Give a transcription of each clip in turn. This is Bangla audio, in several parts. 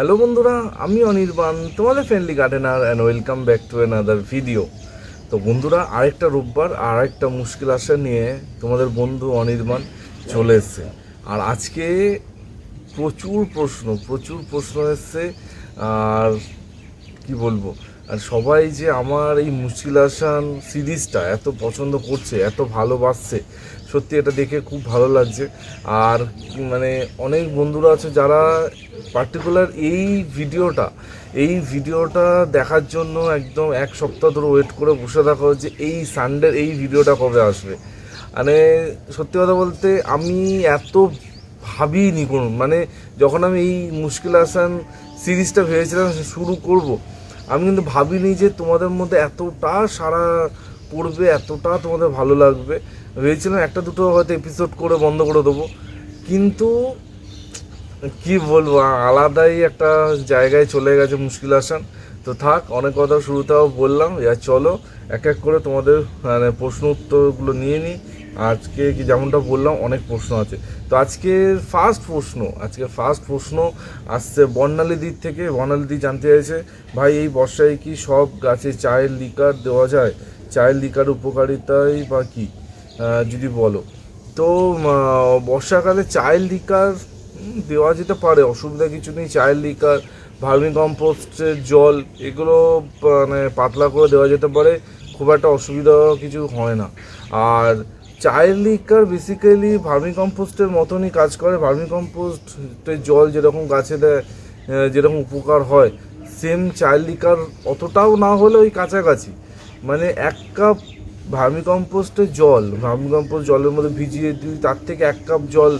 হ্যালো বন্ধুরা, আমি অনির্বাণ, তোমাদের friendly gardener and welcome back to another video তো বন্ধুরা, আরেকটা রোববার আর একটা মুশকিল আসা নিয়ে তোমাদের বন্ধু অনির্বাণ চলে এসছে। আর আজকে প্রচুর প্রশ্ন প্রচুর প্রশ্ন এসছে। আর কি বলব, আর সবাই যে আমার এই মুশকিল আসান সিরিজটা এত পছন্দ করছে, এত ভালোবাসছে সত্যি এটা দেখে খুব ভালো লাগছে। আর মানে অনেক বন্ধুরা আছে যারা পার্টিকুলার এই ভিডিওটা এই ভিডিওটা দেখার জন্য একদম এক সপ্তাহ ধরে ওয়েট করে বসে থাকা যে এই সানডের এই ভিডিওটা কবে আসবে। মানে সত্যি কথা বলতে আমি এত ভাবিনি কোনো মানে যখন আমি এই মুশকিল আসান সিরিজটা ভেবেছিলাম, শুরু করব, আমি কিন্তু ভাবিনি যে তোমাদের মধ্যে এতটা সারা পড়বে, এতটা তোমাদের ভালো লাগবে। ভেবেছিলাম একটা দুটো হয়তো এপিসোড করে বন্ধ করে দেবো। কিন্তু কি বলব, আলাদাই একটা জায়গায় চলে গেছে মুশকিল আসান তো থাক, অনেক কথা শুরুতেও বললাম, এবার চলো, এক এক করে তোমাদের মানে প্রশ্ন উত্তরগুলো নিয়ে নিই। আজকে কি যেমনটা বললাম, অনেক প্রশ্ন আছে। তো আজকে ফার্স্ট প্রশ্ন, আজকে ফার্স্ট প্রশ্ন আসছে বর্ণালী দিক থেকে। বর্ণালী দি জানতে চাইছে, ভাই, এই বর্ষায় কি সব গাছে চায়ের লিকার দেওয়া যায়? চায়ের লিকার উপকারিতাই বা কি? যদি বলো। তো বর্ষাকালে চায়ের লিকার দেওয়া যেতে পারে, অসুবিধা কিছু নেই। চায়ের লিকার, ভার্মি কম্পোস্টের জল, এগুলো মানে পাতলা করে দেওয়া যেতে পারে। খুব একটা অসুবিধা কিছু হয় না। আর চায়ের লিকার বেসিক্যালি ভার্মি কম্পোস্টের মতনই কাজ করে। ভার্মি কম্পোস্টের জল যেরকম গাছে দেয় যেরকম উপকার হয় সেম চায়ের লিকার অতটাও না হলে ওই কাছাকাছি। মানে এক কাপ ভার্মি কম্পোস্টের জল ভার্মি কম্পোস্ট জলের মধ্যে ভিজিয়ে দিই তার থেকে এক কাপ জল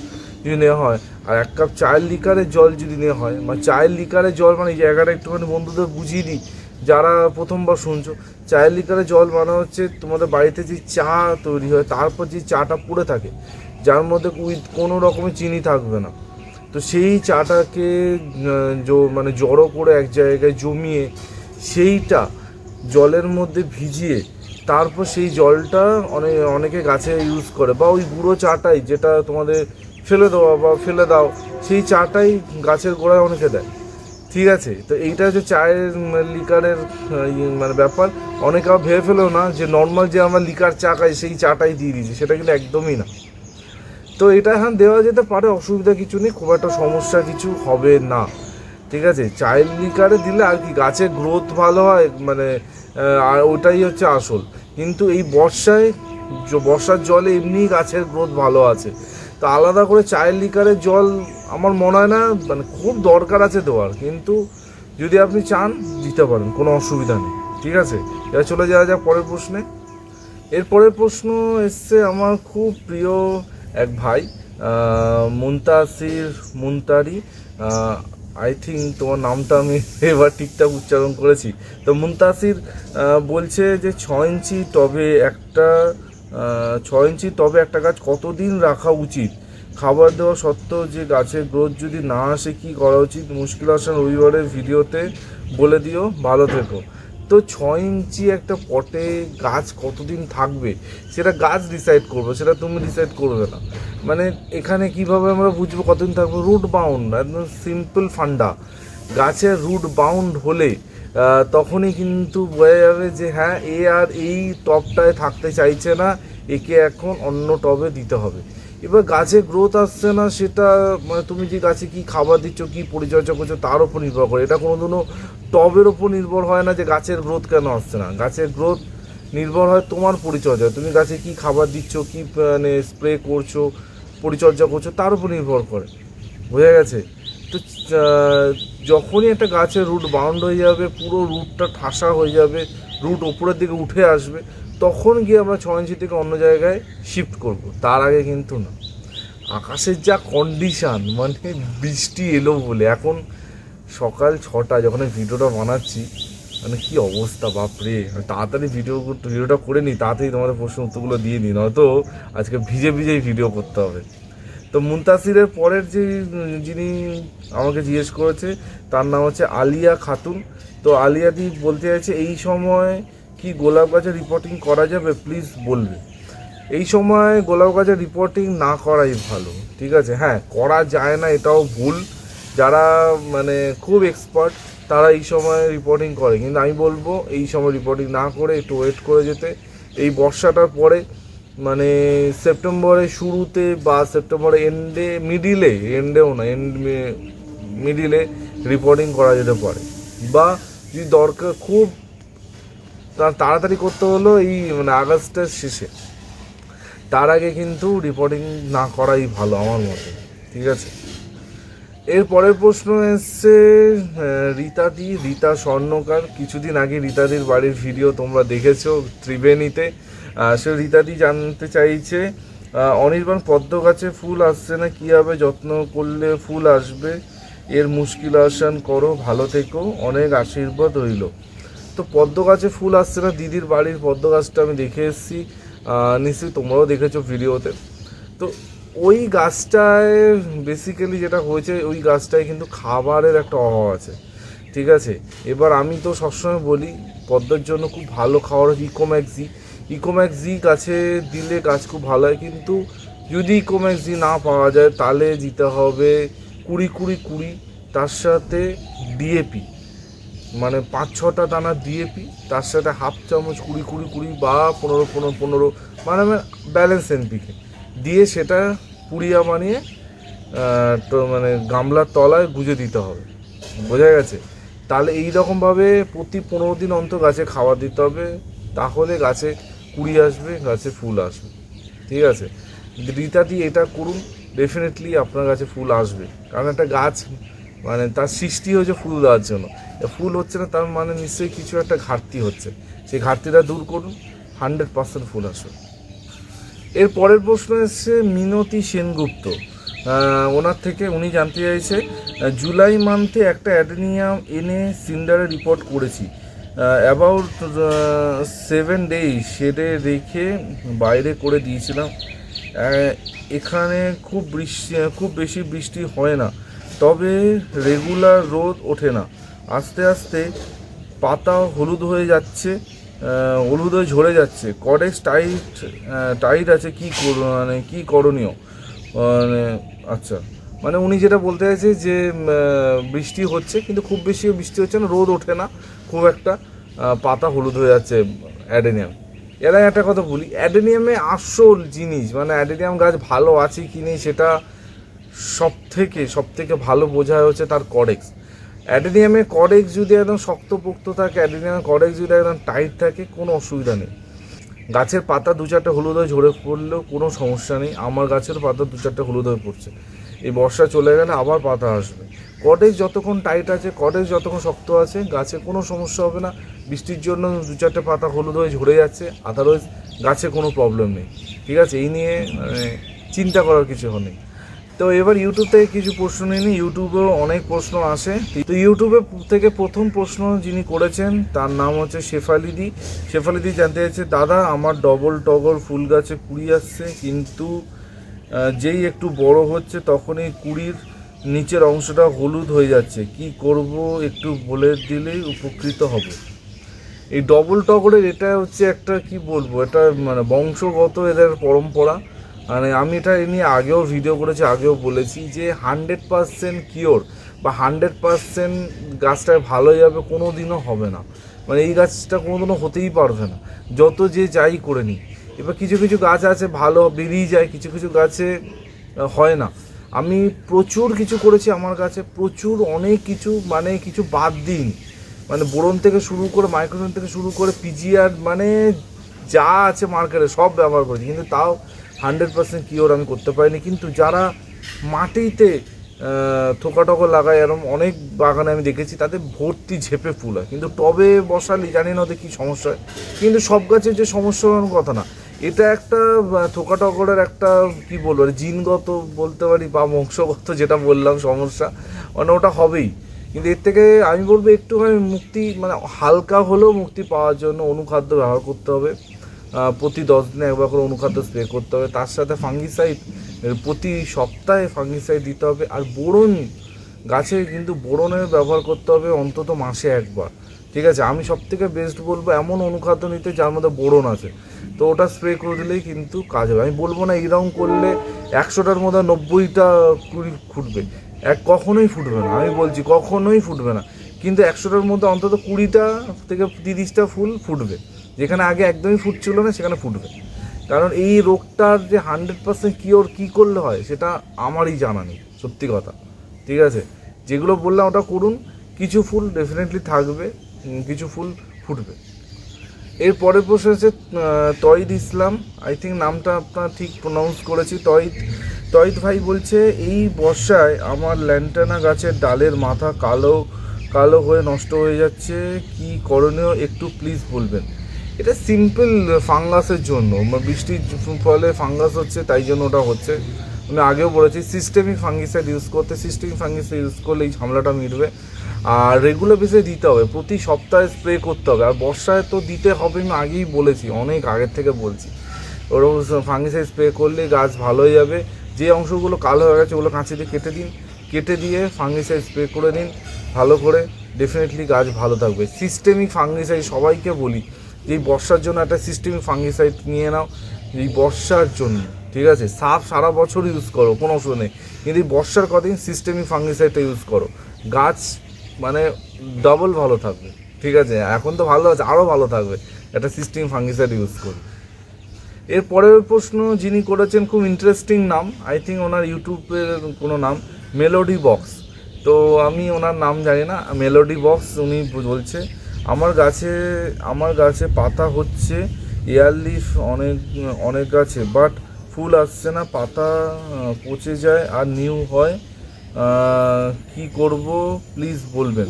যদি নেওয়া হয়, আর এক কাপ চায়ের লিকারের জল যদি নেওয়া হয় মানে চায়ের লিকারের জল মানে জায়গাটা একটুখানি বন্ধুদের বুঝিয়ে দিই, যারা প্রথমবার শুনছো, চায়ের লিকারের জল মানে হচ্ছে তোমাদের বাড়িতে যে চা তৈরি হয়, তারপর যে চাটা পড়ে থাকে, যার মধ্যে কোনো রকমের চিনি থাকবে না। তো সেই চাটাকে মানে জড়ো করে এক জায়গায় জমিয়ে সেইটা জলের মধ্যে ভিজিয়ে তারপর সেই জলটা অনেক অনেকে গাছে ইউজ করে বা ওই গুঁড়ো চাটাই যেটা তোমাদের ফেলে দেওয়া বা ফেলে দাও, সেই চাটাই গাছের গোড়ায় অনেকে দেয়। ঠিক আছে? তো এইটা হচ্ছে চায়ের লিকারের ইয়ে মানে ব্যাপার। অনেকে আবার ভেবে ফেলেও না যে নর্মাল যে আমরা লিকার চা খাই সেই চাটাই দিয়ে দিয়েছি, সেটা কিন্তু একদমই না। তো এটা হ্যাঁ দেওয়া যেতে পারে, অসুবিধা কিছু নেই, খুব একটা সমস্যা কিছু হবে না। ঠিক আছে? চাইল্ড লিকারে দিলে আর কি? গাছের গ্রোথ ভালো হয় মানে আর ওটাই হচ্ছে আসল। কিন্তু এই বর্ষায় বর্ষার জলে এমনি গাছের গ্রোথ ভালো আছে। তো আলাদা করে চায়ের লিকারের জল আমার মনে হয় না মানে খুব দরকার আছে দেওয়ার। কিন্তু যদি আপনি চান, দিতে পারেন, কোনো অসুবিধা নেই। ঠিক আছে? এবার চলে যাওয়া যাক পরের প্রশ্নে। এরপরের প্রশ্ন এসছে আমার খুব প্রিয় এক ভাই মুনতাসির মুনতারি। আই থিঙ্ক তোমার নামটা আমি এবার ঠিকঠাক উচ্চারণ করেছি। তো মুনতাসির বলছে যে ছ ইঞ্চি তবে একটা ছ ইঞ্চি তবে একটা গাছ কতদিন রাখা উচিত? খাবার দেওয়া সত্ত্বেও যে গাছের গ্রোথ যদি না আসে, কি করা উচিত? মুশকিল আসার রবিবারের ভিডিওতে বলে দিও, ভালো থেকো। তো ছ ইঞ্চি একটা পটে গাছ কতদিন থাকবে? সেটা গাছ ডিসাইড করবে, সেটা তুমি ডিসাইড করবে না। মানে এখানে কীভাবে আমরা বুঝব কতদিন থাকবে? রুট বাউন্ড একদম সিম্পল ফান্ডা গাছের রুট বাউন্ড হলে তখনই কিন্তু বোঝা যাবে যে হ্যাঁ এ আর এই টপটায় থাকতে চাইছে না, একে এখন অন্য টবে দিতে হবে। এবার গাছে গ্রোথ আসছে না, সেটা মানে তুমি যে গাছে কি খাবার দিচ্ছ, কি পরিচর্যা করছ, তার উপর নির্ভর করে। এটা কোনো কোনোদিনও টবের ওপর নির্ভর হয় না যে গাছের গ্রোথ কেন আসছে না। গাছের গ্রোথ নির্ভর হয় তোমার পরিচর্যা। তুমি গাছে কি খাবার দিচ্ছ, কি মানে স্প্রে করছ, পরিচর্যা করছ, তার উপর নির্ভর করে। বোঝা গেছে? তো যখনই একটা গাছের রুট বাউন্ড হয়ে যাবে, পুরো রুটটা ঠাসা হয়ে যাবে রুট ওপরের দিকে উঠে আসবে, তখন গিয়ে আমরা ছ ইঞ্চি থেকে অন্য জায়গায় শিফট করব। তার আগে কিন্তু না। আকাশের যা কন্ডিশান মানে বৃষ্টি এলো বলে, এখন সকাল ছটা যখন ভিডিওটা বানাচ্ছি মানে কি অবস্থা বাপরে তাড়াতাড়ি ভিডিও ভিডিওটা করে নিই, তাড়াতাড়ি তোমাদের প্রশ্ন উত্তরগুলো দিয়ে নিই, নয়তো আজকে ভিজে ভিজেই ভিডিও করতে হবে। তো মুনতাসিরের পরের যে যিনি আমাকে জিজ্ঞেস করেছে, তার নাম হচ্ছে আলিয়া খাতুন। তো আলিয়াদি বলতে চাইছে, এই সময় কি গোলাপ গাছের রিপোর্টিং করা যাবে? প্লিজ বলবে। এই সময় গোলাপ গাছের রিপোর্টিং না করাই ভালো, ঠিক আছে? হ্যাঁ করা যায় না, এটাও ভুল। যারা মানে খুব এক্সপার্ট তারা এই সময় রিপোর্টিং করে। কিন্তু আমি বলব, এই সময় রিপোর্টিং না করে, একটু ওয়েট করে যেতে। এই বর্ষাটার পরে মানে সেপ্টেম্বরের শুরুতে বা সেপ্টেম্বরের এন্ডে, মিডিলে, এন্ডেও না, এন্ড মিডিলে রিপোর্টিং করা যেতে পারে। বা যদি দরকার খুব তাড়াতাড়ি করতে হলো এই মানে আগস্টের শেষে। তার আগে কিন্তু রিপোর্টিং না করাই ভালো আমার মতে, ঠিক আছে? এর পরের প্রশ্ন এসছে রীতাদি রীতা স্বর্ণকার। কিছুদিন আগে রীতাদির বাড়ির ভিডিও তোমরা দেখেছ ত্রিবেণীতে। সে রীতাদি জানতে চাইছে অনির্বাণ পদ্ম গাছে ফুল আসছে না কীভাবে যত্ন করলে ফুল আসবে? এর মুশকিল আসান করো, ভালো থেকো, অনেক আশীর্বাদ রইল। তো পদ্ম গাছে ফুল আসছে না, দিদির বাড়ির পদ্ম গাছটা আমি দেখে এসেছি নিশ্চয়ই তোমরাও দেখেছ ভিডিওতে। তো ওই গাছটায় বেসিক্যালি যেটা হয়েছে, ওই গাছটায় কিন্তু খাবারের একটা অভাব আছে, ঠিক আছে? এবার আমি তো সবসময় বলি, পদ্মের জন্য খুব ভালো খাবার ইকোম্যাক্সি ইকোম্যাক্সি গাছে দিলে গাছ খুব ভালো হয়, কিন্তু যদি ইকোম্যাক্স জি না পাওয়া যায়, তাহলে দিতে হবে কুড়ি কুড়ি কুড়ি, তার সাথে ডিএপি মানে পাঁচ ছটা দানা ডিএপি তার সাথে হাফ চামচ কুড়ি কুড়ি কুড়ি বা পনেরো পনেরো পনেরো মানে ব্যালেন্স এনপিকে দিয়ে সেটা পুড়িয়া বানিয়ে তো মানে গামলার তলায় গুজে দিতে হবে। বোঝা গেছে? তাহলে এই রকমভাবে প্রতি পনেরো দিন অন্তর গাছে খাবার দিতে হবে, তাহলে গাছে কুড়ি আসবে, গাছে ফুল আসবে। ঠিক আছে? রীতাদি এটা করুন ডেফিনেটলি আপনার কাছে ফুল আসবে। কারণ একটা গাছ মানে তার সৃষ্টি হয়েছে ফুল দেওয়ার জন্য। ফুল হচ্ছে না, তার মানে নিশ্চয়ই কিছু একটা ঘাটতি হচ্ছে। সেই ঘাটতিটা দূর করুন হান্ড্রেড পার্সেন্ট ফুল আসবে। এর পরের প্রশ্ন এসছে, মিনতি সেনগুপ্ত। ওনার থেকে উনি জানতে চাইছে জুলাই মান্থে একটা অ্যাডেনিয়াম এনে সিন্ডারে রিপোর্ট করেছি। অ্যাবাউট সেভেন ডেজ শেডে রেখে বাইরে করে দিয়েছিলাম। এখানে খুব বৃষ্টি খুব বেশি বৃষ্টি হয় না। তবে রেগুলার রোদ ওঠে না। আস্তে আস্তে পাতা হলুদ হয়ে যাচ্ছে হলুদ হয়ে ঝরে যাচ্ছে। কডেক্স টাইট টাইট আছে। কি মানে কি করণীয়? মানে আচ্ছা। মানে উনি যেটা বলতে চাইছে যে বৃষ্টি হচ্ছে, কিন্তু খুব বেশি বৃষ্টি হচ্ছে না, রোদ ওঠে না। খুব একটা পাতা হলুদ হয়ে যাচ্ছে অ্যাডেনিয়াম। এর আগে একটা কথা বলি, অ্যাডেনিয়ামে আসল জিনিস মানে অ্যাডেনিয়াম গাছ ভালো আছে কি নেই সেটা সব থেকে সব থেকে ভালো বোঝা হচ্ছে তার কডেক্স অ্যাডেনিয়ামে কডেক্স যদি একদম শক্তপোক্ত থাকে অ্যাডেনিয়ামের কডেক্স যদি একদম টাইট থাকে, কোনো অসুবিধা নেই। গাছের পাতা দু চারটে হলুদ হয়ে ঝরে পড়লেও কোনো সমস্যা নেই, আমার গাছের পাতা দু চারটে হলুদ হয়ে পড়ছে। এই বর্ষা চলে গেলে আবার পাতা আসবে। কডেক্স যতক্ষণ টাইট আছে কডেক্স যতক্ষণ শক্ত আছে, গাছে কোনো সমস্যা হবে না। বৃষ্টির জন্য দু চারটে পাতা হলুদ হয়ে ঝরে যাচ্ছে আদারওয়াইজ গাছে কোনো প্রবলেম নেই। ঠিক আছে? এই নিয়ে মানে চিন্তা করার কিছু নেই। তো এবার ইউটিউব থেকে কিছু প্রশ্ন নিয়ে ইউটিউবেও অনেক প্রশ্ন আসে। তো ইউটিউবে থেকে প্রথম প্রশ্ন যিনি করেছেন, তার নাম হচ্ছে শেফালিদি। শেফালিদি জানতে চাইছে, দাদা, আমার ডবল টগর ফুল গাছে কুড়ি আসছে, কিন্তু যেই একটু বড় হচ্ছে তখনই কুড়ির নিচের অংশটা হলুদ হয়ে যাচ্ছে। কি করব একটু বলে দিলেই উপকৃত হব। এই ডবল টগরের এটা হচ্ছে একটা কি বলব? এটা মানে বংশগত এদের পরম্পরা। মানে আমি এটা নিয়ে আগেও ভিডিও করেছি, আগেও বলেছি যে হান্ড্রেড পারসেন্ট কিওর বা হান্ড্রেড পারসেন্ট গাছটায় ভালো যাবে কোনো দিনও হবে না। মানে এই গাছটা কোনো দিনও হতেই পারবে না। যত যে যাই করে নিই এবার কিছু কিছু গাছ আছে ভালো, বেরিয়ে যায়, কিছু কিছু গাছে হয় না। আমি প্রচুর কিছু করেছি আমার কাছে প্রচুর অনেক কিছু মানে কিছু বাদ দিইনি। মানে বোরন থেকে শুরু করে মাইক্রোফোন থেকে শুরু করে পিজিআর মানে যা আছে মার্কেটে সব ব্যবহার করেছি। কিন্তু তাও হান্ড্রেড পার্সেন্ট কিওর আমি করতে পারিনি। কিন্তু যারা মাটিতে থোকা লাগায় এরকম অনেক বাগানে আমি দেখেছি, তাদের ভর্তি ঝেপে ফুল হয়। কিন্তু টবে বসালি জানি না ওদের কী সমস্যা হয়। কিন্তু সব গাছের যে সমস্যা কথা না এটা একটা থোকা টকরের একটা, কি বলব মানে জিনগত বলতে পারি বা বংশগত যেটা বললাম সমস্যা মানে ওটা হবেই। কিন্তু এর থেকে আমি বলব একটুখানি মুক্তি মানে হালকা হলেও মুক্তি পাওয়ার জন্য অনুখাদ্য ব্যবহার করতে হবে। প্রতি দশ দিনে একবার করে অনুখাদ্য স্প্রে করতে হবে। তার সাথে ফাঙ্গিসাইড প্রতি সপ্তাহে ফাঙ্গিসাইড দিতে হবে। আর বোরন, গাছে কিন্তু বোরনের ব্যবহার করতে হবে অন্তত মাসে একবার। ঠিক আছে? আমি সব থেকে বেস্ট বলব এমন অনুখাদ্য নিতে যার মধ্যে বোরন আছে। তো ওটা স্প্রে করে দিলেই কিন্তু কাজ হবে। আমি বলব না এইরকম করলে একশোটার মধ্যে নব্বইটা কুড়ি ফুটবে। এক কখনোই ফুটবে না, আমি বলছি কখনোই ফুটবে না। কিন্তু একশোটার মধ্যে অন্তত কুড়িটা থেকে তিরিশটা ফুল ফুটবে। যেখানে আগে একদমই ফুটছিল না, সেখানে ফুটবে। কারণ এই রোগটার যে হান্ড্রেড পার্সেন্ট কিওর কী করলে হয়, সেটা আমারই জানা নেই, সত্যি কথা। ঠিক আছে? যেগুলো বললাম ওটা করুন, কিছু ফুল ডেফিনেটলি থাকবে কিছু ফুল ফুটবে। এর পরের প্রশ্ন হচ্ছে তহিদ ইসলাম আই থিঙ্ক নামটা আপনার ঠিক প্রনাউন্স করেছি তহিদ তহিদ ভাই বলছে, এই বর্ষায় আমার ল্যান্টানা গাছের ডালের মাথা কালো কালো হয়ে নষ্ট হয়ে যাচ্ছে, কি করণীয় একটু প্লিজ বলবেন। এটা সিম্পল ফাঙ্গাসের জন্য বৃষ্টির ফলে ফাঙ্গাস হচ্ছে, তাই জন্য ওটা হচ্ছে। আমি আগেও বলেছি সিস্টেমিক ফাঙ্গিসাইড ইউজ করতে সিস্টেমিক ফাঙ্গিসাইড ইউজ করলে এই ঝামেলাটা মিটবে। আর রেগুলার বেসে দিতে হবে। প্রতি সপ্তাহে স্প্রে করতে হবে। আর বর্ষায় তো দিতে হবে আমি আগেই বলেছি, অনেক আগের থেকে বলছি। ওরকম ফাঙ্গিসাইড স্প্রে করলে গাছ ভালো হয়ে যাবে। যে অংশগুলো কালো হয়ে গেছে, ওগুলো কাঁচি দিয়ে কেটে দিন। কেটে দিয়ে ফাঙ্গিসাইড স্প্রে করে দিন ভালো করে। ডেফিনেটলি গাছ ভালো থাকবে। সিস্টেমিক ফাঙ্গিসাইড সবাইকে বলি, যে বর্ষার জন্য একটা সিস্টেমিক ফাঙ্গিসাইড নিয়ে নাও, এই বর্ষার জন্য, ঠিক আছে? সাপ সারা বছর ইউজ করো, কোনো অসুবিধা নেই। কিন্তু বর্ষার কদিন সিস্টেমিক ফাঙ্গিসাইডটা ইউজ করো। গাছ মানে ডবল ভালো থাকবে। ঠিক আছে? এখন তো ভালো আছে আরও ভালো থাকবে। একটা সিস্টেম ফাঙ্গিসাইড ইউজ করি। এর পরের প্রশ্ন, যিনি করেছেন খুব ইন্টারেস্টিং নাম আই থিঙ্ক ওনার ইউটিউবের কোনো নাম মেলোডি বক্স তো আমি ওনার নাম জানি না মেলোডি বক্স উনি বলছে, আমার গাছে আমার গাছে পাতা হচ্ছে এয়ারলিফ অনেক অনেক গাছে বাট ফুল আসছে না, পাতা পচে যায় আর নিউ হয়। কি করব? প্লিজ বলবেন।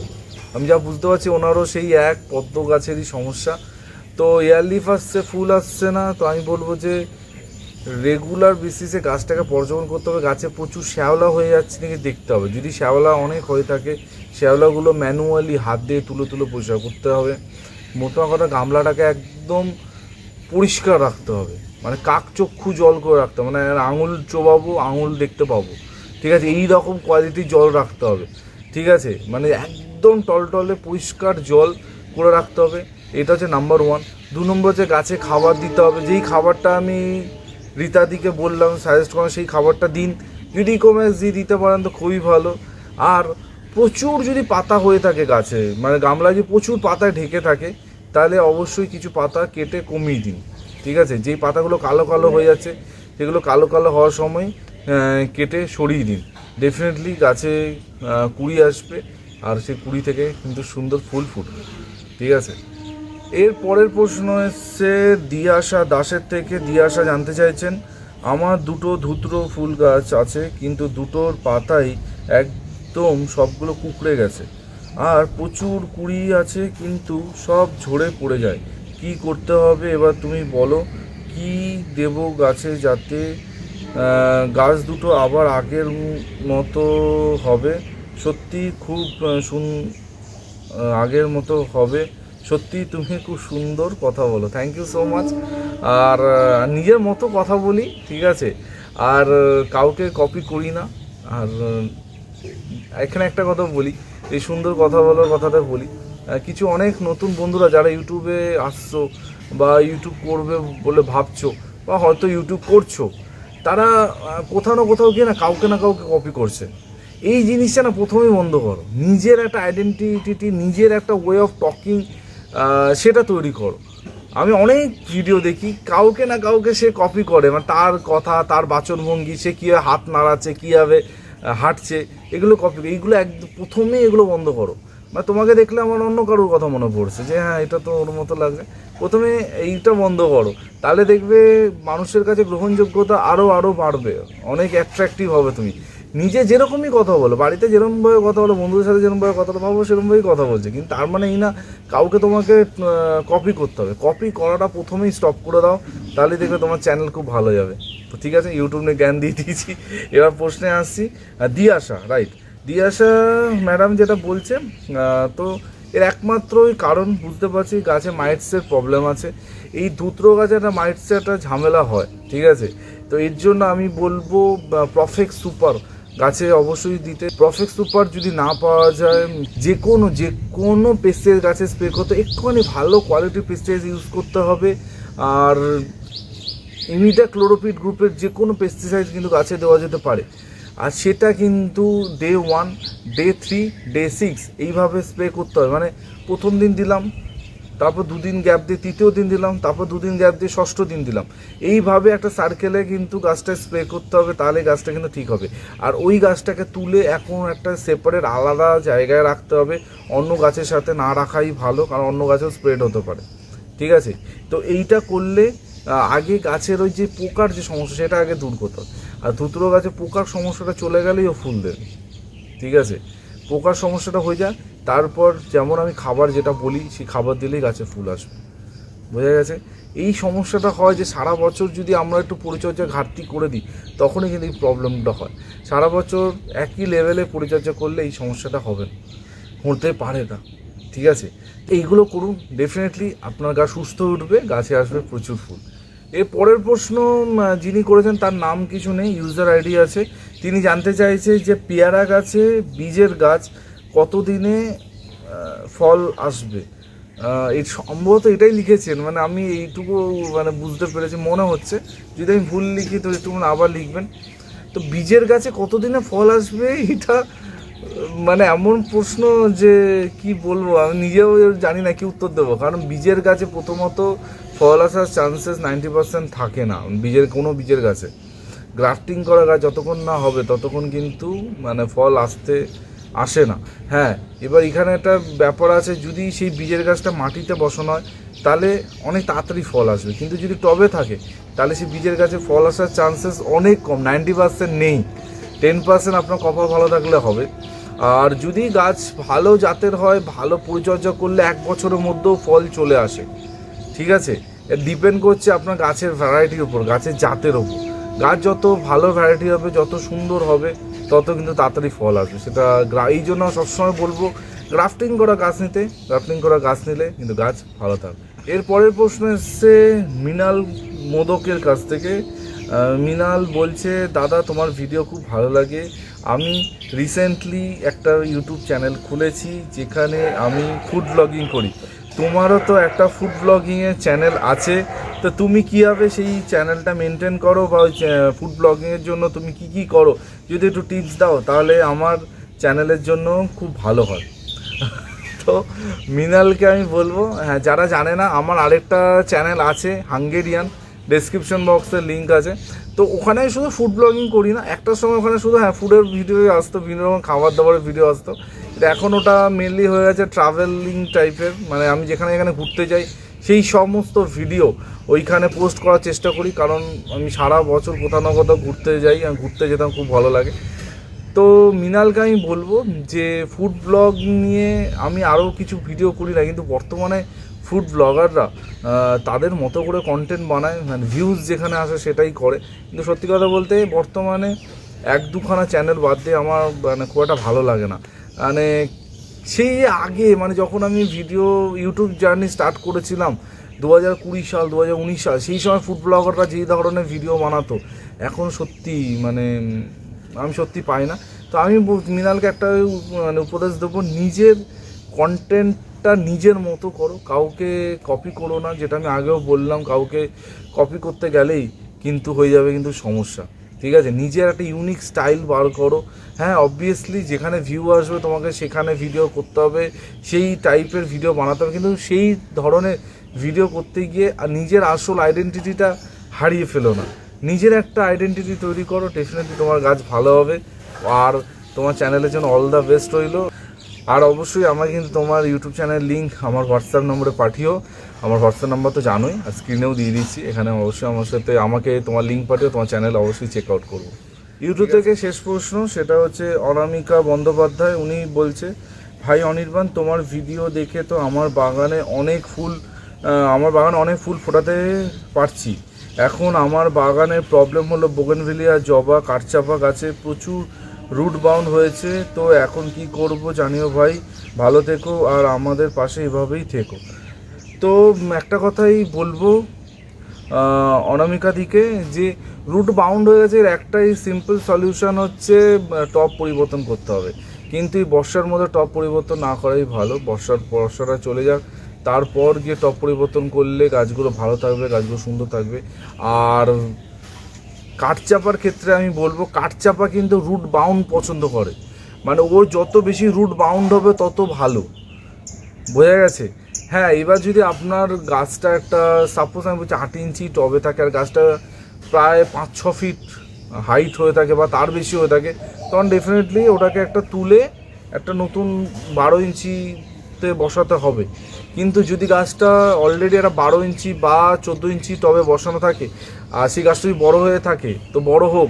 আমি যা বুঝতে পারছি, ওনারও সেই এক পদ্ম গাছেরই সমস্যা। তো এয়ারলিফ আসছে, ফুল আসছে না, তো আমি বলব যে রেগুলার বেসিসে গাছটাকে পর্যবেক্ষণ করতে হবে। গাছে প্রচুর শ্যাওলা হয়ে যাচ্ছে, নাকি দেখতে হবে। যদি শ্যাওলা অনেক হয়ে থাকে, শ্যাওলাগুলো ম্যানুয়ালি হাত দিয়ে তুলে তুলে পরিষ্কার করতে হবে। মোটা কথা, গামলাটাকে একদম পরিষ্কার রাখতে হবে। মানে কাকচক্ষু জল করে রাখতে হবে। মানে আঙুল চোবাবো, আঙুল দেখতে পাবো। ঠিক আছে, এই রকম কোয়ালিটির জল রাখতে হবে। ঠিক আছে? মানে একদম টলটলে পরিষ্কার জল করে রাখতে হবে। এটা হচ্ছে নাম্বার ওয়ান দু নম্বর হচ্ছে গাছে খাবার দিতে হবে। যেই খাবারটা আমি রীতাদিকে বললাম সাজেস্ট করেন সেই খাবারটা দিন। যদি দিয়ে দিতে পারেন তো খুবই ভালো। আর প্রচুর যদি পাতা হয়ে থাকে গাছে মানে গামলা যদি প্রচুর পাতায় ঢেকে থাকে, তাহলে অবশ্যই কিছু পাতা কেটে কমিয়ে দিন। ঠিক আছে? যেই পাতাগুলো কালো কালো হয়ে যাচ্ছে, সেগুলো কালো কালো হওয়ার সময় কেটে সরিয়ে দিন ডেফিনেটলি গাছে কুড়ি আসবে, আর সেই কুড়ি থেকে কিন্তু সুন্দর ফুল ফুটবে। ঠিক আছে? এর পরের প্রশ্ন এসছে, দিয়াশা দাসের থেকে দিয়াশা জানতে চাইছেন, আমার দুটো ধুত্র ফুল গাছ আছে, কিন্তু দুটোর পাতাই একদম সবগুলো কুকড়ে গেছে। আর প্রচুর কুড়ি আছে, কিন্তু সব ঝরে পড়ে যায়। কি করতে হবে? এবার তুমি বলো, কি দেব গাছে যাতে গাছ দুটো আবার আগের মতো হবে। সত্যি খুব সুন আগের মতো হবে। সত্যি তুমি খুব সুন্দর কথা বলো। থ্যাংক ইউ সো মাচ আর নিজের মতো কথা বলি, ঠিক আছে? আর কাউকে কপি করি না। আর এখানে একটা কথা বলি। এই সুন্দর কথা বলার কথাটা বলি। কিছু অনেক নতুন বন্ধুরা যারা ইউটিউবে আসছো বা ইউটিউব করবে বলে ভাবছ বা হয়তো ইউটিউব করছ তারা কোথাও না কোথাও গিয়ে না কাউকে না কাউকে কপি করছে। এই জিনিসটা না প্রথমেই বন্ধ করো। নিজের একটা আইডেন্টিটি নিজের একটা ওয়ে অফ টকিং সেটা তৈরি করো। আমি অনেক ভিডিও দেখি, কাউকে না কাউকে সে কপি করে। মানে তার কথা, তার বাচনভঙ্গি, সে কীভাবে হাত নাড়াচ্ছে, কীভাবে হাঁটছে, এগুলো কপি এইগুলো একদম প্রথমে এগুলো বন্ধ করো। মানে তোমাকে দেখলে আমার অন্য কারোর কথা মনে পড়ছে যে হ্যাঁ এটা তো ওর মতো লাগছে। প্রথমে এইটা বন্ধ করো। তাহলে দেখবে মানুষের কাছে গ্রহণযোগ্যতা আরও আরও বাড়বে। অনেক অ্যাট্রাকটিভ হবে তুমি। নিজে যেরকমই কথা বলো, বাড়িতে যেরকমভাবে কথা বলো, বন্ধুদের সাথে যেরকমভাবে কথা বলো ভাবো সেরকমভাবেই কথা বলছে। কিন্তু তার মানে এই না, কাউকে তোমাকে কপি করতে হবে। কপি করাটা প্রথমেই স্টপ করে দাও তাহলে দেখবে তোমার চ্যানেল খুব ভালো যাবে। তো ঠিক আছে ইউটিউব নিয়ে জ্ঞান দিয়ে দিয়েছি। এবার প্রশ্নে আসছি। দিয়ে আসা রাইট দিয়াশা ম্যাডাম যেটা বলছে তো এর একমাত্রই কারণ বুঝতে পারছি গাছে মাইটসের প্রবলেম আছে। এই ধুত্র গাছে একটা মাইটসের একটা ঝামেলা হয়, ঠিক আছে? তো এর জন্য আমি বলব প্রফেক্ট সুপার গাছে অবশ্যই দিতে। প্রফেক্ট সুপার যদি না পাওয়া যায়, যে কোনো যে কোনো পেস্টের গাছে স্প্রে করতে, একটুখানি ভালো কোয়ালিটির পেস্টেজ ইউজ করতে হবে। আর ইমিডা ক্লোরোপিড গ্রুপের যে কোনো পেস্টিসাইড কিন্তু গাছে দেওয়া যেতে পারে। আর সেটা কিন্তু day one day three day six এইভাবে স্প্রে করতে হবে মানে প্রথম দিন দিলাম, তারপর দুদিন গ্যাপ দিয়ে তৃতীয় দিন দিলাম, তারপর দুদিন গ্যাপ দিয়ে ষষ্ঠ দিন দিলাম। এইভাবে একটা সার্কেলে কিন্তু গাছটা স্প্রে করতে হবে, তাহলে গাছটা কিন্তু ঠিক হবে। আর ওই গাছটাকে তুলে এখন একটা সেপারেট আলাদা জায়গায় রাখতে হবে, অন্য গাছের সাথে না রাখাই ভালো, কারণ অন্য গাছেও স্প্রেড হতে পারে। ঠিক আছে? তো এইটা করলে আগে গাছের ওই যে পোকার যে সমস্যা, সেটা আগে দূর করতে আর ধুতুরো গাছে পোকার সমস্যাটা চলে গেলেই ও ফুল দেবে। ঠিক আছে? পোকার সমস্যাটা হয়ে যায় তারপর যেমন আমি খাবার যেটা বলি, সেই খাবার দিলেই গাছে ফুল আসবে। বোঝা গেছে? এই সমস্যাটা হয় যে সারা বছর যদি আমরা একটু পরিচর্যা ঘাটতি করে দিই, তখনই কিন্তু এই প্রবলেমটা হয়। সারা বছর একই লেভেলে পরিচর্যা করলে এই সমস্যাটা হবে হতে পারে না। ঠিক আছে? এইগুলো করুন, ডেফিনেটলি আপনার গাছ সুস্থ উঠবে, গাছে আসবে প্রচুর ফুল। এর পরের প্রশ্ন যিনি করেছেন তার নাম কিছু নেই ইউজার আইডি আছে। তিনি জানতে চাইছে যে পেয়ারা গাছে বীজের গাছ কতদিনে ফল আসবে। এই সম্ভবত এটাই লিখেছেন মানে আমি এইটুকু মানে বুঝতে পেরেছি, মনে হচ্ছে। যদি আমি ভুল লিখি, তো একটু আবার লিখবেন। তো বীজের গাছে কতদিনে ফল আসবে, এটা মানে এমন প্রশ্ন যে কি বলব, আমি নিজেও জানি না কি উত্তর দেবো। কারণ বীজের গাছে প্রথমত ফল আসার চান্সেস নাইনটি পার্সেন্ট থাকে না। বীজের কোনো বীজের গাছে। গ্রাফটিং করা গাছ যতক্ষণ না হবে, ততক্ষণ কিন্তু মানে ফল আসতে আসে না। হ্যাঁ এবার এখানে একটা ব্যাপার আছে, যদি সেই বীজের গাছটা মাটিতে বসানো হয়, তাহলে অনেক তাড়াতাড়ি ফল আসবে। কিন্তু যদি টবে থাকে, তাহলে সেই বীজের গাছে ফল আসার চান্সেস অনেক কম নাইনটি পার্সেন্ট নেই। টেন পার্সেন্ট আপনার কপাল ভালো থাকলে হবে। আর যদি গাছ ভালো জাতের হয়, ভালো পরিচর্যা করলে এক বছরের মধ্যেও ফল চলে আসে। ঠিক আছে? ডিপেন্ড করছে আপনার গাছের ভ্যারাইটির উপর, গাছের জাতের উপর। গাছ যত ভালো ভ্যারাইটি হবে, যত সুন্দর হবে, তত কিন্তু তাড়াতাড়ি ফল আসবে। সেটা এই জন্য সবসময় বলব গ্রাফটিং করা গাছ নিতে গ্রাফটিং করা গাছ নিলে কিন্তু গাছ ভালো থাকবে। এর পরের প্রশ্ন এসছে মৃণাল মোদকের কাছ থেকে। মৃণাল বলছে, দাদা, তোমার ভিডিও খুব ভালো লাগে। আমি রিসেন্টলি একটা ইউটিউব চ্যানেল খুলেছি, যেখানে আমি ফুড ব্লগিং করি। তোমারও তো একটা ফুড ব্লগিংয়ের চ্যানেল আছে, তো তুমি কীভাবে সেই চ্যানেলটা মেনটেন করো বা ওই ফুড ব্লগিংয়ের জন্য তুমি কি কি করো? যদি একটু টিপস দাও, তাহলে আমার চ্যানেলের জন্য খুব ভালো হয়। তো মৃণালকে আমি বলব হ্যাঁ যারা জানে না, আমার আরেকটা চ্যানেল আছে হাঙ্গেরিয়ান ডেসক্রিপশন বক্সের লিঙ্ক আছে। তো ওখানে শুধু ফুড ব্লগিং করি না, একটা সময় ওখানে শুধু হ্যাঁ ফুডের ভিডিও আসতো, বিভিন্ন রকম খাবার দাবারের ভিডিও আসতো। কিন্তু এখন ওটা মেনলি হয়ে গেছে ট্রাভেলিং টাইপের মানে আমি যেখানে এখানে ঘুরতে যাই, সেই সমস্ত ভিডিও ওইখানে পোস্ট করার চেষ্টা করি, কারণ আমি সারা বছর কোথাও না কোথাও ঘুরতে যাই আমি ঘুরতে যেতাম খুব ভালো লাগে। তো মৃণালকে আমি বলব যে ফুড ব্লগ নিয়ে আমি আরও কিছু ভিডিও করি না, কিন্তু বর্তমানে ফুড ব্লগাররা তাদের মতো করে কন্টেন্ট বানায় মানে ভিউজ যেখানে আসে সেটাই করে। কিন্তু সত্যি কথা বলতে, বর্তমানে এক দুখানা চ্যানেল বাদ দিয়ে আমার মানে খুব একটা ভালো লাগে না। মানে সেই আগে মানে যখন আমি ভিডিও ইউটিউব জার্নি স্টার্ট করেছিলাম দু হাজার কুড়ি সাল দু হাজার উনিশ সাল, সেই সময় ফুড ব্লগাররা যেই ধরনের ভিডিও বানাতো, এখন সত্যি মানে আমি সত্যি পাই না। তো আমি মৃণালকে একটা মানে উপদেশ দেবো, নিজের কন্টেন্টটা নিজের মতো করো। কাউকে কপি করো না, যেটা আমি আগেও বললাম, কাউকে কপি করতে গেলেই কিন্তু হয়ে যাবে কিন্তু সমস্যা। ঠিক আছে? নিজের একটা ইউনিক স্টাইল বার করো। হ্যাঁ অবভিয়াসলি যেখানে ভিউ আসবে তোমাকে সেখানে ভিডিও করতে হবে। সেই টাইপের ভিডিও বানাতে হবে। কিন্তু সেই ধরনের ভিডিও করতে গিয়ে নিজের আসল আইডেন্টিটিটা হারিয়ে ফেলো না। নিজের একটা আইডেন্টিটি তৈরি করো। ডেফিনেটলি তোমার গাছ ভালো হবে। আর তোমার চ্যানেলের জন্য অল দ্য বেস্ট রইল। আর অবশ্যই আমার কিন্তু তোমার ইউটিউব চ্যানেল লিঙ্ক আমার হোয়াটসঅ্যাপ নম্বরে পাঠিও। আমার হোয়াটসঅ্যাপ নাম্বার তো জানোই আর স্ক্রিনেও দিয়ে দিচ্ছি। এখানে অবশ্যই আমার সাথে আমাকে তোমার লিঙ্ক পাঠিও তোমার চ্যানেল অবশ্যই চেক আউট করব। ইউটিউব থেকে শেষ প্রশ্ন সেটা হচ্ছে অনামিকা বন্দ্যোপাধ্যায় উনি বলছে ভাই অনির্বাণ তোমার ভিডিও দেখে তো আমার বাগানে অনেক ফুল আমার বাগানে অনেক ফুল ফোটাতে পারছি। এখন আমার বাগানের প্রবলেম হলো বোগেনভিলিয়া জবা কাঠচাপা গাছে প্রচুর রুট বাউন্ড হয়েছে, তো এখন কি করব জানিও ভাই। ভালো থেকো আর আমাদের পাশে এভাবেই থেকো। তো একটা কথাই বলব অনামিকা দিকে, যে রুট বাউন্ড হয়ে গেছে, এর একটাই সিম্পল সলিউশন হচ্ছে টপ পরিবর্তন করতে হবে। কিন্তু এই বর্ষার মধ্যে টপ পরিবর্তন না করাই ভালো। বর্ষার, বর্ষাটা চলে যাক, তারপর গিয়ে টপ পরিবর্তন করলে গাছগুলো ভালো থাকবে, গাছগুলো সুন্দর থাকবে। আর কাঠচাপার ক্ষেত্রে আমি বলব, কাঠচাপা কিন্তু রুট বাউন্ড পছন্দ করে। মানে ও যত বেশি রুট বাউন্ড হবে, তত ভালো। বোঝা গেছে? হ্যাঁ এবার যদি আপনার গাছটা একটা সাপোজ আমি বলছি আট ইঞ্চি টবে থাকে, আর গাছটা প্রায় পাঁচ, ছ ফিট হাইট হয়ে থাকে বা তার বেশি হয়ে থাকে, তখন ডেফিনেটলি ওটাকে একটা তুলে একটা নতুন বারো ইঞ্চিতে বসাতে হবে। কিন্তু যদি গাছটা অলরেডি একটা বারো ইঞ্চি বা চোদ্দ ইঞ্চি টবে বসানো থাকে আর সেই গাছটা যদি বড়ো হয়ে থাকে, তো বড় হোক,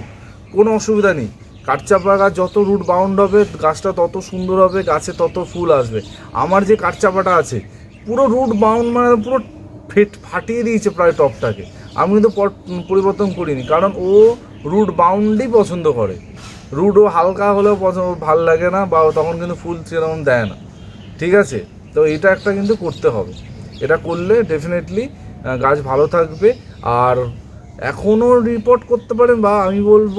কোনো অসুবিধা নেই। কাঠচাপা গাছ যত রুট বাউন্ড হবে, গাছটা তত সুন্দর হবে, গাছে তত ফুল আসবে। আমার যে কাঠচাপাটা আছে, পুরো রুট বাউন্ড মানে পুরো ফেট ফাটিয়ে দিয়েছে প্রায় টপটাকে। আমি কিন্তু পরিবর্তন করিনি, কারণ ও রুট বাউন্ডই পছন্দ করে। রুট ও হালকা হলেও পছন্দ, ভালো লাগে না, বা তখন কিন্তু ফুল সেরকম দেয় না। ঠিক আছে? তো এটা একটা কিন্তু করতে হবে। এটা করলে ডেফিনেটলি গাছ ভালো থাকবে। আর এখনও রিপোর্ট করতে পারেন বা আমি বলব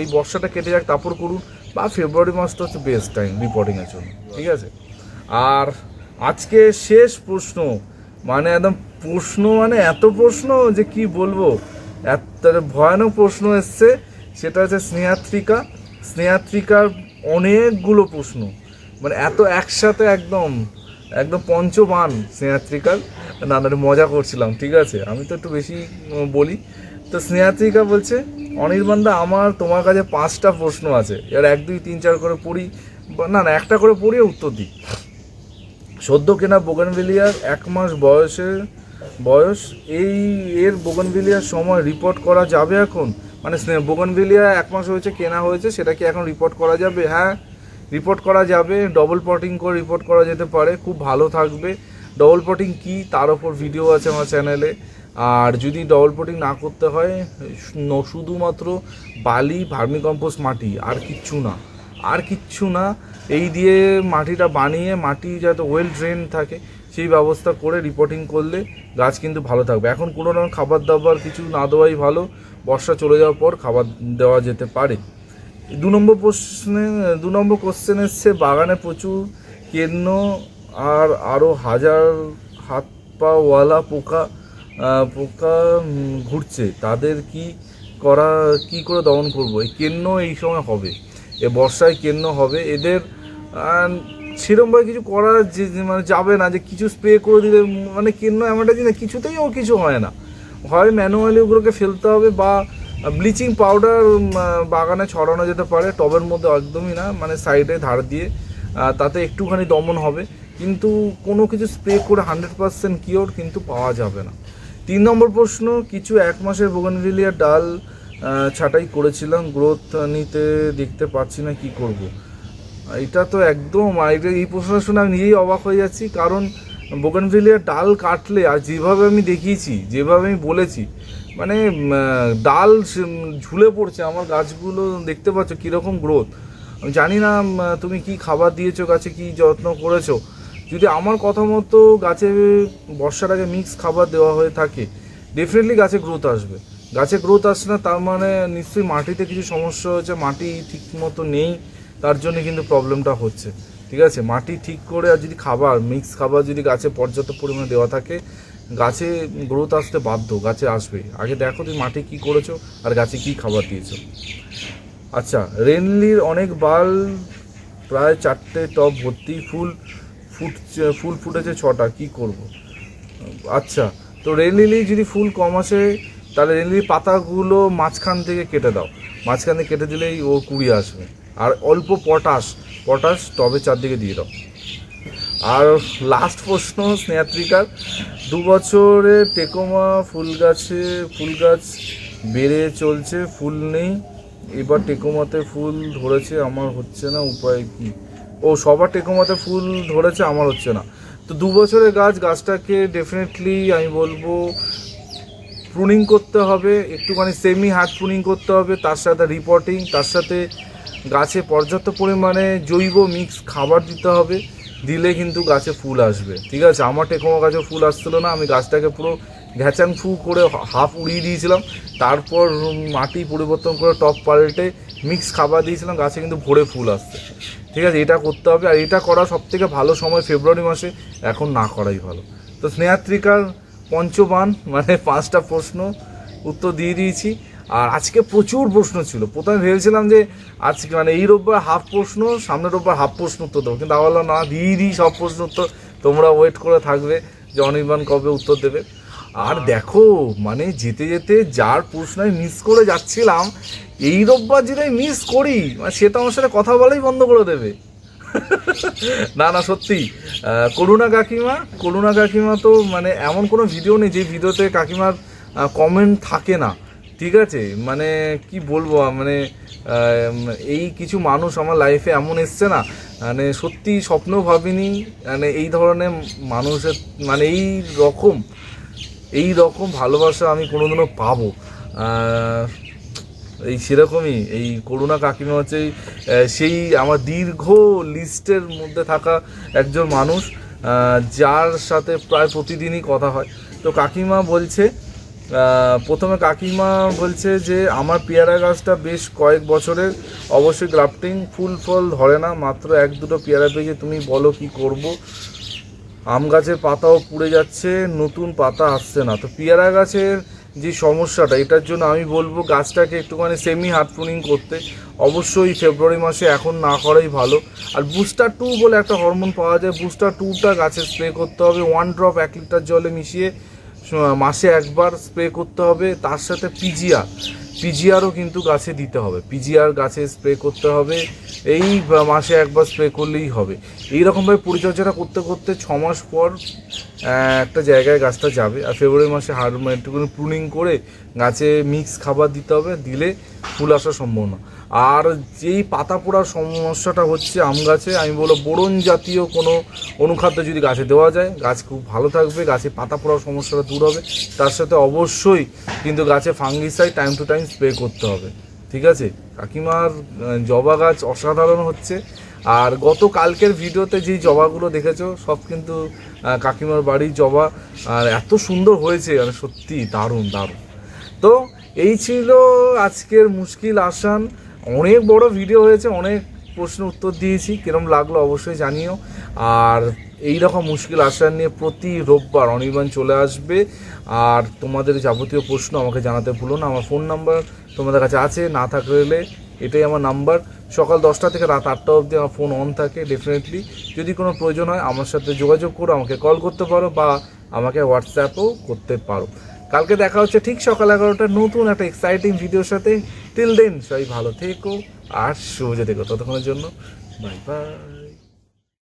এই বর্ষাটা কেটে যাক, তারপর করুন। বা ফেব্রুয়ারি মাসটা হচ্ছে বেস্ট টাইম রিপোর্টিংয়ের জন্য, ঠিক আছে? আর আজকে শেষ প্রশ্ন মানে একদম প্রশ্ন মানে এত প্রশ্ন যে কি বলব? এত ভয়ানক প্রশ্ন এসছে, সেটা হচ্ছে স্নেহাত্রিকা। স্নেহাত্রিকার অনেকগুলো প্রশ্ন মানে এত একসাথে একদম একদম পঞ্চবান স্নেহাত্রিকার না না মজা করছিলাম, ঠিক আছে? আমি তো একটু বেশি বলি। তো স্নেহাত্রিকা বলছে, অনির্বাণদা, আমার তোমার কাছে পাঁচটা প্রশ্ন আছে। এবার এক, দুই, তিন, চার করে পড়ি না না, একটা করে পড়িয়ে উত্তর দিই। সদ্য কেনা বোগানভিলিয়ার এক মাস বয়সের বয়স, এই, এর বোগানভিলিয়ার সময় রিপোর্ট করা যাবে এখন? মানে বোগানভিলিয়া এক মাস হয়েছে, কেনা হয়েছে, সেটা কি এখন রিপোর্ট করা যাবে? হ্যাঁ রিপোর্ট করা যাবে ডবল পটিং করে রিপোর্ট করা যেতে পারে, খুব ভালো থাকবে। ডবল পটিং কি? তার ওপর ভিডিও আছে আমার চ্যানেলে আর যদি ডবল পটিং না করতে হয় শুধুমাত্র বালি, ভার্মিকম্পোস্ট মাটি, আর কিচ্ছু না। আর কিচ্ছু না, এই দিয়ে মাটিটা বানিয়ে, মাটি যাতে ওয়েল ড্রেন থাকে, সেই ব্যবস্থা করে রিপোর্টিং করলে গাছ কিন্তু ভালো থাকবে। এখন কোনো রকম খাবার দাবার কিছু না দেওয়াই ভালো। বর্ষা চলে যাওয়ার পর খাবার দেওয়া যেতে পারে। দু নম্বর প্রশ্নে, দু নম্বর কোশ্চেন এসছে, বাগানে প্রচুর কেন্ন আর আরও হাজার হাত পাওয়ালা পোকা পোকা ঘুরছে। তাদের কি করা, কি করে দমন করব? এই কেন্ন এই সময় হবে। এ বর্ষায় কেন্ন হবে। এদের সেরমভাবে কিছু করা যে মানে যাবে না, যে কিছু স্প্রে করে দিলে মানে কেন্ন এমন একটা জিনিস কিছুতেই ও কিছু হয় না। হয় ম্যানুয়ালি ওগুলোকে ফেলতে হবে বা ব্লিচিং পাউডার বাগানে ছড়ানো যেতে পারে, টবের মধ্যে একদমই না মানে সাইডে ধার দিয়ে তাতে একটুখানি দমন হবে কিন্তু কোনো কিছু স্প্রে করে হান্ড্রেড পার্সেন্ট কিওর কিন্তু পাওয়া যাবে না তিন নম্বর প্রশ্ন, কিছু এক মাসের বোগানভিলিয়া ডাল ছাঁটাই করেছিলাম গ্রোথ নিতে দেখতে পাচ্ছি না, কি করব। এটা তো একদম এই প্রশ্নটা শুনে আমি নিজেই অবাক হয়ে যাচ্ছি, কারণ বোগানভিলিয়ার ডাল কাটলে, আর যেভাবে আমি দেখিয়েছি, যেভাবে আমি বলেছি মানে ডাল ঝুলে পড়ছে, আমার গাছগুলো দেখতে পাচ্ছ কীরকম গ্রোথ আমি জানি না তুমি কি খাবার দিয়েছ, গাছে কি যত্ন করেছ। যদি আমার কথা মতো গাছে বর্ষার আগে মিক্স খাবার দেওয়া হয়ে থাকে ডেফিনেটলি গাছে গ্রোথ আসবে। গাছে গ্রোথ আসছে না, তার মানে নিশ্চয়ই মাটিতে কিছু সমস্যা হয়েছে, মাটি ঠিক মতো নেই, তার জন্য কিন্তু প্রবলেমটা হচ্ছে। ঠিক আছে? মাটি ঠিক করে আর যদি খাবার মিক্স খাবার যদি গাছে পর্যাপ্ত পরিমাণে দেওয়া থাকে গাছে গ্রোথ আসতে বাধ্য, গাছে আসবে। আগে দেখো তুমি মাটি কি করেছ আর গাছে কি খাবার দিয়েছ। আচ্ছা রেনলির অনেক বাল, প্রায় চারটে টব ভর্তি, ফুল ফুটছে, ফুল ফুটেছে ছটা, কি করব? আচ্ছা তো রেনলিলি যদি ফুল কম আসে, তাহলে রেনলির পাতাগুলো মাঝখান থেকে কেটে দাও। মাঝখান থেকে কেটে দিলেই ও কুড়ি আসবে। আর অল্প পটাশ পটাশ টবে চারদিকে দিয়ে দাও। আর লাস্ট প্রশ্ন, স্নেহাত্রিকার। দু বছরে টেকোমা ফুল গাছে, ফুল গাছ বেড়ে চলছে, ফুল নেই। এবার টেকোমাতে ফুল ধরেছে, আমার হচ্ছে না, উপায় কি? ও, সবার টেকোমাতে ফুল ধরেছে, আমার হচ্ছে না। তো দু বছরের গাছ, গাছটাকে ডেফিনেটলি আমি বলব প্রুনিং করতে হবে, একটুখানি সেমি হাত প্রুনিং করতে হবে, তার সাথে রিপোর্টিং তার সাথে গাছে পর্যাপ্ত পরিমাণে জৈব মিক্স খাবার দিতে হবে। দিলে কিন্তু গাছে ফুল আসবে। ঠিক আছে? আমার টেকোমা গাছে ফুল আসছিল না, আমি গাছটাকে পুরো ঘ্যাচাং ফু করে হাফ উড়িয়ে দিয়েছিলাম। তারপর মাটি পরিবর্তন করে টপ পাল্টে মিক্স খাবার দিয়েছিলাম, গাছে কিন্তু ভরে ফুল আসছে। ঠিক আছে? এটা করতে হবে, আর এটা করা সব থেকে ভালো সময় ফেব্রুয়ারি মাসে, এখন না করাই ভালো। তো স্নেহাত্রিকার পঞ্চবান মানে পাঁচটা প্রশ্ন উত্তর দিয়ে দিয়েছি। আর আজকে প্রচুর প্রশ্ন ছিল। প্রথমে ভেবেছিলাম যে আজকে মানে এই রোববার হাফ প্রশ্ন সামনের রোববার হাফ প্রশ্ন উত্তর দেবো। কিন্তু আমার না দিই দিই সব প্রশ্ন উত্তর। তোমরা ওয়েট করে থাকবে যে অনির্বাণ কবে উত্তর দেবে। আর দেখো মানে যেতে যেতে যার প্রশ্ন আমি মিস করে যাচ্ছিলাম এই রোববার যদি মিস করি মানে সে তো আমার সাথে কথা বলাই বন্ধ করে দেবে। না না সত্যি। করুণা কাকিমা করুণা কাকিমা তো মানে এমন কোনো ভিডিও নেই যে ভিডিওতে কাকিমার কমেন্ট থাকে না। ঠিক আছে? মানে কি বলব মানে এই কিছু মানুষ আমার লাইফে এমন এসছে না মানে সত্যি স্বপ্ন ভাবিনি মানে এই ধরনের মানুষের মানে এই রকম এই রকম ভালোবাসা আমি কোনোদিনও পাবো। এই সেরকমই, এই করুণা কাকিমা হচ্ছে সেই আমার দীর্ঘ লিস্টের মধ্যে থাকা একজন মানুষ যার সাথে প্রায় প্রতিদিনই কথা হয়। তো কাকিমা বলছে প্রথমে কাকিমা বলছে যে আমার পেয়ারা গাছটা বেশ কয়েক বছরের অবশ্যই গ্রাফটিং ফুল ফল ধরে না, মাত্র এক দুটো পেয়ারা পেয়েছে, তুমি বলো কি করব? আম গাছের পাতাও পুড়ে যাচ্ছে, নতুন পাতা আসছে না। তো পেয়ারা গাছের যে সমস্যাটা, এটার জন্য আমি বলব গাছটাকে একটুখানি সেমি হার্ড করতে। অবশ্যই ফেব্রুয়ারি মাসে এখন না করাই ভালো। আর বুস্টার টু বলে একটা হরমোন পাওয়া যায় বুস্টার টুটা গাছে স্প্রে করতে হবে ওয়ান ড্রপ এক লিটার জলে মিশিয়ে মাসে একবার স্প্রে করতে হবে, তার সাথে পিজিআর পিজিআরও কিন্তু গাছে দিতে হবে। পিজিআর গাছে স্প্রে করতে হবে, এই মাসে একবার স্প্রে করলেই হবে। এই রকমভাবে পরিচর্যাটা করতে করতে ছ মাস পর একটা জায়গায় গাছটা যাবে। আর ফেব্রুয়ারি মাসে হার একটুখানি প্রুনিং করে গাছে মিক্স খাবার দিতে হবে, দিলে ফুল আসার সম্ভাবনা। আর যেই পাতা পোড়ার সমস্যাটা হচ্ছে আম গাছে, আমি বলব বোরন জাতীয় কোনো অনুখাদ্য যদি গাছে দেওয়া যায়, গাছ খুব ভালো থাকবে, গাছে পাতা পোড়ার সমস্যাটা দূর হবে। তার সাথে অবশ্যই কিন্তু গাছে fungicide time to time spray করতে হবে। ঠিক আছে? কাকিমার জবা গাছ অসাধারণ হচ্ছে। আর গত কালকের ভিডিওতে যেই জবাগুলো দেখেছ, সব কিন্তু কাকিমার বাড়ির জবা, আর এত সুন্দর হয়েছে মানে সত্যি দারুণ দারুণ। তো এই ছিল আজকের মুশকিল আসান। অনেক বড় ভিডিও হয়েছে, অনেক প্রশ্ন উত্তর দিয়েছি, কিরম লাগল অবশ্যই জানিও। আর এই রকম মুশকিল আসান নিয়ে প্রতি রোববার অনির্বাণ চলে আসবে। আর তোমাদের যাবতীয় প্রশ্ন আমাকে জানাতে ভুলো না, আমার ফোন নাম্বার তোমাদের কাছে আছে, না থাকলে এটাই আমার নাম্বার সকাল দশটা থেকে রাত আটটা অবধি আমার ফোন অন থাকে ডেফিনেটলি যদি কোনো প্রয়োজন হয়, আমার সাথে যোগাযোগ করো, আমাকে কল করতে পারো বা আমাকে হোয়াটসঅ্যাপও করতে পারো। কালকে দেখা হচ্ছে ঠিক সকাল এগারোটা। নতুন একটা এক্সাইটিং ভিডিওর সাথে। টিল দেন সবাই ভালো থেকো আর শুভ থেকো। ততক্ষণের জন্য বাই বাই